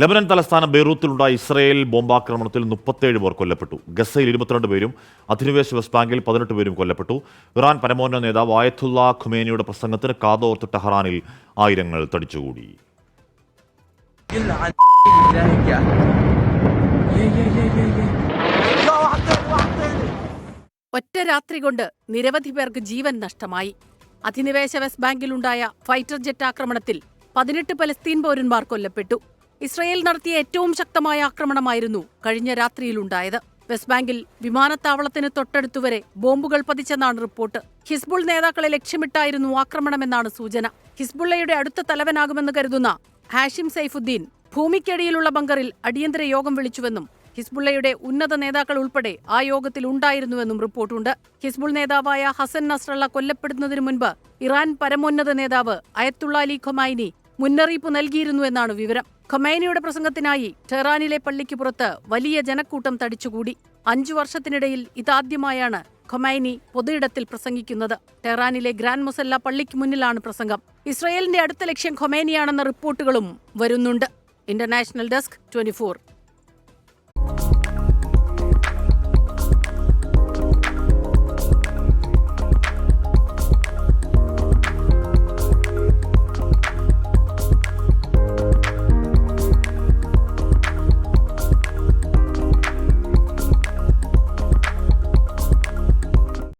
Lebanon തലസ്ഥാനം ബെയ്റൂത്തിലുണ്ടായ Israel ബോംബാക്രമണത്തിൽ മുപ്പത്തേഴ് പേർ കൊല്ലപ്പെട്ടു. ഗസയിൽ ഇരുപത്തിരണ്ട് പേരും അധിനിവേശ വെസ്റ്റ് ബാങ്കിൽ പതിനെട്ട് പേരും കൊല്ലപ്പെട്ടു. ഇറാൻ പരമോന്നത നേതാവ് ആയത്തുള്ള ഖുമേനിയുടെ പ്രസംഗത്തിന് കാതോർത്ത് ടെഹ്റാനിൽ ആയിരങ്ങൾ തടിച്ചുകൂടി. ഒറ്റ രാത്രി കൊണ്ട് നിരവധി പേർക്ക് ജീവൻ നഷ്ടമായി. അധിനിവേശ വെസ്റ്റ് ബാങ്കിലുണ്ടായ ഫൈറ്റർ ജെറ്റ് ആക്രമണത്തിൽ പതിനെട്ട് പലസ്തീൻ പൗരന്മാർ കൊല്ലപ്പെട്ടു. ഇസ്രയേൽ നടത്തിയ ഏറ്റവും ശക്തമായ ആക്രമണമായിരുന്നു കഴിഞ്ഞ രാത്രിയിലുണ്ടായത്. വെസ്റ്റ് ബാങ്കിൽ വിമാനത്താവളത്തിന് തൊട്ടടുത്തുവരെ ബോംബുകൾ പതിച്ചെന്നാണ് റിപ്പോർട്ട്. ഹിസ്ബുൾ നേതാക്കളെ ലക്ഷ്യമിട്ടായിരുന്നു ആക്രമണമെന്നാണ് സൂചന. ഹിസ്ബുള്ളയുടെ അടുത്ത തലവനാകുമെന്ന് കരുതുന്ന ഹാഷിം സൈഫുദ്ദീൻ ഭൂമിക്കടിയിലുള്ള ബങ്കറിൽ അടിയന്തര യോഗം വിളിച്ചുവെന്നും ഹിസ്ബുള്ളയുടെ ഉന്നത നേതാക്കൾ ഉൾപ്പെടെ ആ യോഗത്തിൽ ഉണ്ടായിരുന്നുവെന്നും റിപ്പോർട്ടുണ്ട്. ഹിസ്ബുൾ നേതാവായ ഹസൻ നസ്രള്ള കൊല്ലപ്പെടുന്നതിനു മുൻപ് ഇറാൻ പരമോന്നത നേതാവ് അയത്തുള്ള അലി ഖൊമൈനി മുന്നറിയിപ്പ് നൽകിയിരുന്നുവെന്നാണ് വിവരം. ഖമേനിയുടെ പ്രസംഗത്തിനായി ടെഹ്റാനിലെ പള്ളിക്ക് പുറത്ത് വലിയ ജനക്കൂട്ടം തടിച്ചുകൂടി. അഞ്ചു വർഷത്തിനിടയിൽ ഇതാദ്യമായാണ് ഖൊമൈനി പൊതുയിടത്തിൽ പ്രസംഗിക്കുന്നത്. ടെഹ്റാനിലെ ഗ്രാൻഡ് മുസല്ല പള്ളിക്ക് മുന്നിലാണ് പ്രസംഗം. ഇസ്രയേലിന്റെ അടുത്ത ലക്ഷ്യം ഖൊമൈനിയാണെന്ന റിപ്പോർട്ടുകളും വരുന്നുണ്ട്. International desk twenty